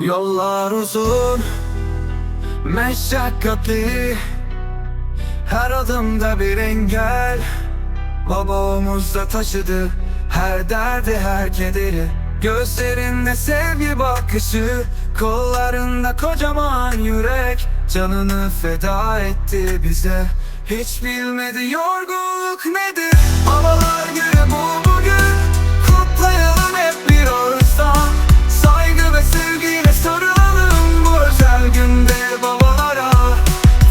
Yollar uzun Meşakkatli. Her adımda bir engel. Baba omuzda taşıdı Her derdi her kederi. Gözlerinde sevgi bakışı Kollarında kocaman yürek. Canını feda etti bize Hiç bilmedi yorgunluk nedir? Babalar günü bu bugün Kutlayalım hep bir ağızdan Saygı ve sevgiyle sarılalım Bu özel günde babalara.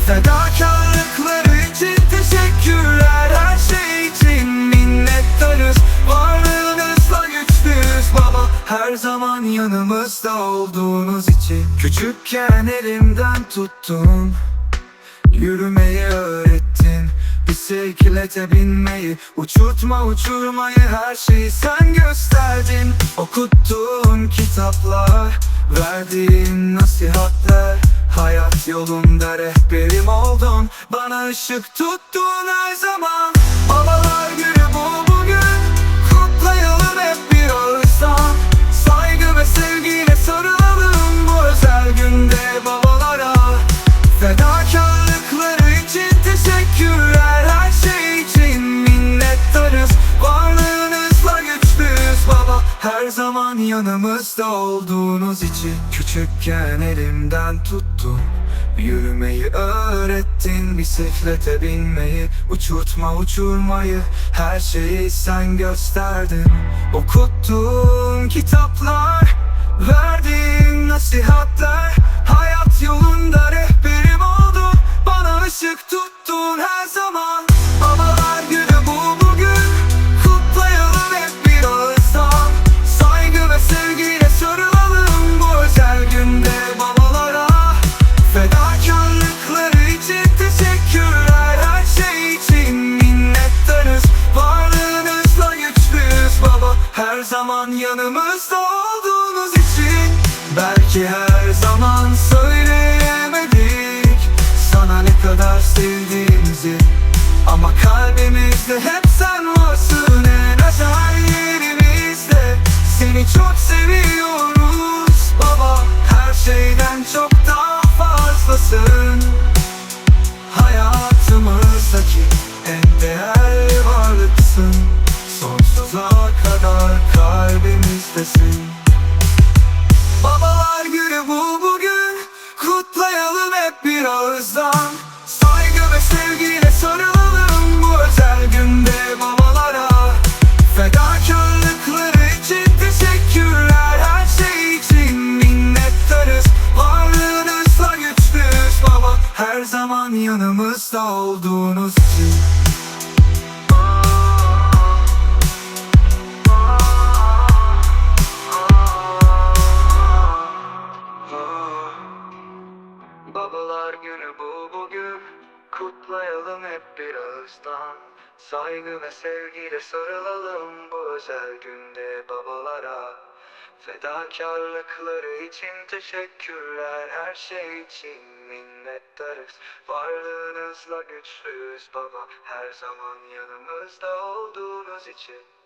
Fedakarlıkları için teşekkürler Her şey için minnettarız. Varlığınızla güçlüyüz baba Her zaman yanımızda olduğunuz için. Küçükken elimden tuttun Yürümeyi öğrettin Bisiklete binmeyi Uçurtma uçurmayı her şeyi sen gösterdin. Okuttuğun kitaplar Verdiğin nasihatler Hayat yolunda rehberim oldun. Bana ışık tuttun her zaman. Babalar günü bu zaman yanımızda olduğunuz için Küçükken elimden tuttun. Yürümeyi öğrettin Bisiklete binmeyi Uçurtma uçurmayı Her şeyi sen gösterdin. Okuttuğun kitaplar Verdiğin nasihatler zaman yanımızda olduğunuz için Belki her zaman ağızdan Saygı ve sevgiyle sarılalım Bu özel günde babalara. Fedakarlıkları için teşekkürler Her şey için minnettarız. Varlığınızla güçlüyüz baba Her zaman yanımızda olduğunuz için hep bir ağızdan Saygı ve sevgiyle sarılalım Bu özel günde babalara. Fedakarlıkları için teşekkürler Her şey için minnettarız. Varlığınızla güçlüyüz baba Her zaman yanımızda olduğunuz için